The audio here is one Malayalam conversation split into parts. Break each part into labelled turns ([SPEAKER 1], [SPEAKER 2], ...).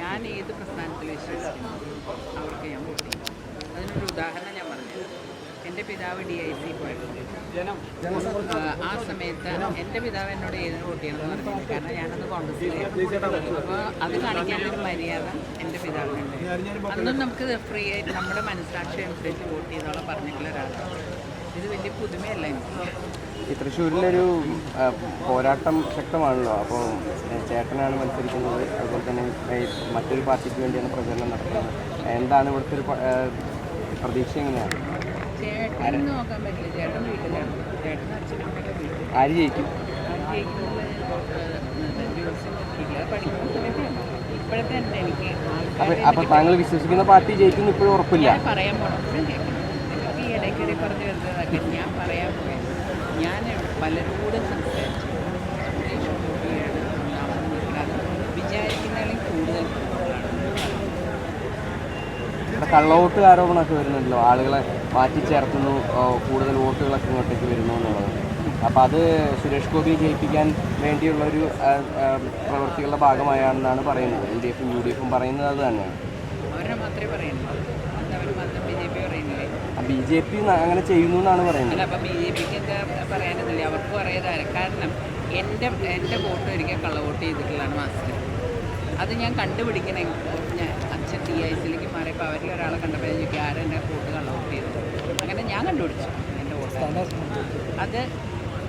[SPEAKER 1] ഞാൻ ഏത് പ്രസ്ഥാനത്തിൽ വിശ്വസിക്കുന്നു അവർക്ക് ഞാൻ വോട്ട് അതിനൊരു ഉദാഹരണം ഞാൻ പറഞ്ഞത് എന്റെ പിതാവ് ഡി ഐ സി പോയിട്ടുണ്ട് ആ, സമയത്ത് എന്റെ പിതാവ് എന്നോട് ഏതിന് വോട്ട് ചെയ്യണമെന്ന് പറഞ്ഞു കാരണം ഞാനന്ന് കോൺഗ്രസ്സിലായിരുന്നു. അപ്പോൾ അത് കാണിക്കാനൊരു മര്യാദ എന്റെ പിതാവിനുണ്ട്. അന്നും നമുക്ക് ഫ്രീ ആയിട്ട് നമ്മുടെ മനസ്സാക്ഷി അനുസരിച്ച് വോട്ട് ചെയ്തോളം പറഞ്ഞിട്ടുള്ള ഒരാളാണ്. ഇത് വലിയ പുതുമയല്ല
[SPEAKER 2] ഈ തൃശ്ശൂരിലൊരു പോരാട്ടം ശക്തമാണല്ലോ. അപ്പോൾ ചേട്ടനാണ് മത്സരിക്കുന്നത്. അതുപോലെ തന്നെ മറ്റൊരു പാർട്ടിക്ക് വേണ്ടിയാണ് പ്രചരണം നടത്തുന്നത് എന്താണ് ഇവിടുത്തെ ഒരു പ്രതീക്ഷ എങ്ങനെയാണ്? ആര് ജയിക്കും? അപ്പൊ താങ്കൾ വിശ്വസിക്കുന്ന പാർട്ടി ജയിക്കുന്നു ഇപ്പോഴും ഉറപ്പില്ല.
[SPEAKER 1] പറയാൻ പോകണം പറഞ്ഞു വരുന്നതൊക്കെ ഞാൻ പറയാൻ പോയത് ഞാൻ പലരോടും സംസാരിച്ചു. സുരേഷ് ഗോപിയാണ് ഒന്നാമത് നിൽക്കുന്നത് വിചാരിക്കുന്നതിലും കൂടുതൽ
[SPEAKER 2] കള്ളവോട്ട് ആരോപണമൊക്കെ വരുന്നുണ്ടല്ലോ. ആളുകളെ മാറ്റി ചേർത്തുന്നു കൂടുതൽ വോട്ടുകളൊക്കെ ഇങ്ങോട്ടേക്ക് വരുന്നു എന്നുള്ളത്. അപ്പം അത് സുരേഷ് ഗോപിയെ ജയിപ്പിക്കാൻ വേണ്ടിയുള്ള ഒരു പ്രവൃത്തികളുടെ ഭാഗമായാണെന്നാണ് പറയുന്നത്. എൽ ഡി എഫും യു ഡി എഫും പറയുന്നത് അത് തന്നെയാണ്.
[SPEAKER 1] അവരെ മാത്രമേ പറയുന്നുള്ളൂ. ബി ജെ പി
[SPEAKER 2] അങ്ങനെ ചെയ്യുന്നു എന്നാണ് പറയുന്നത്.
[SPEAKER 1] അല്ല അപ്പം ബി ജെ പിക്ക് എന്താ പറയാനൊന്നുമില്ല. അവർക്ക് അറിയാതെ കാരണം എന്റെ എന്റെ വോട്ട് ഒരിക്കൽ കള്ളവോട്ട് ചെയ്തിട്ടുള്ളതാണ് മാസ്റ്റർ. അത് ഞാൻ കണ്ടുപിടിക്കണേ. ഞാൻ അച്ഛൻ ടി ഐ സിയിലേക്ക് മാറിയപ്പോൾ അവരിൽ ഒരാളെ കണ്ടപ്പോൾ ഞാൻ ചോദിക്കും ആരും എന്റെ വോട്ട് കള്ളവോട്ട് ചെയ്തത്? അങ്ങനെ ഞാൻ കണ്ടുപിടിച്ചു എന്റെ വോട്ട്. അത്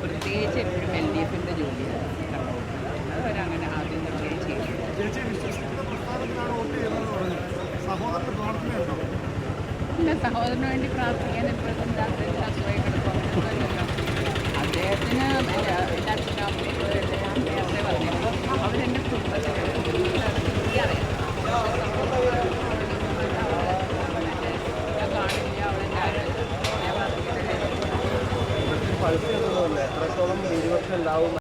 [SPEAKER 1] പ്രത്യേകിച്ച് എപ്പോഴും എൽ ഡി എഫിന്റെ ജോലിയാണ് കള്ളവോട്ട് അത് അവരങ്ങനെ ആദ്യം തൊട്ടേ ചെയ്തു. സഹോദരന് വേണ്ടി പ്രാർത്ഥിക്കാൻ എപ്പോഴും രാത്രിയിൽ അസുഖമായി കിടക്കുമല്ലോ അദ്ദേഹത്തിന് എന്റെ അച്ഛനും അമ്മയും നേരത്തെ പറഞ്ഞപ്പോൾ അവരെന്റെ കുടുംബത്തിൽ എനിക്കറിയാം കാണില്ല പറഞ്ഞിട്ടില്ല
[SPEAKER 2] എത്രത്തോളം ഭൂരിപക്ഷം ഉണ്ടാവും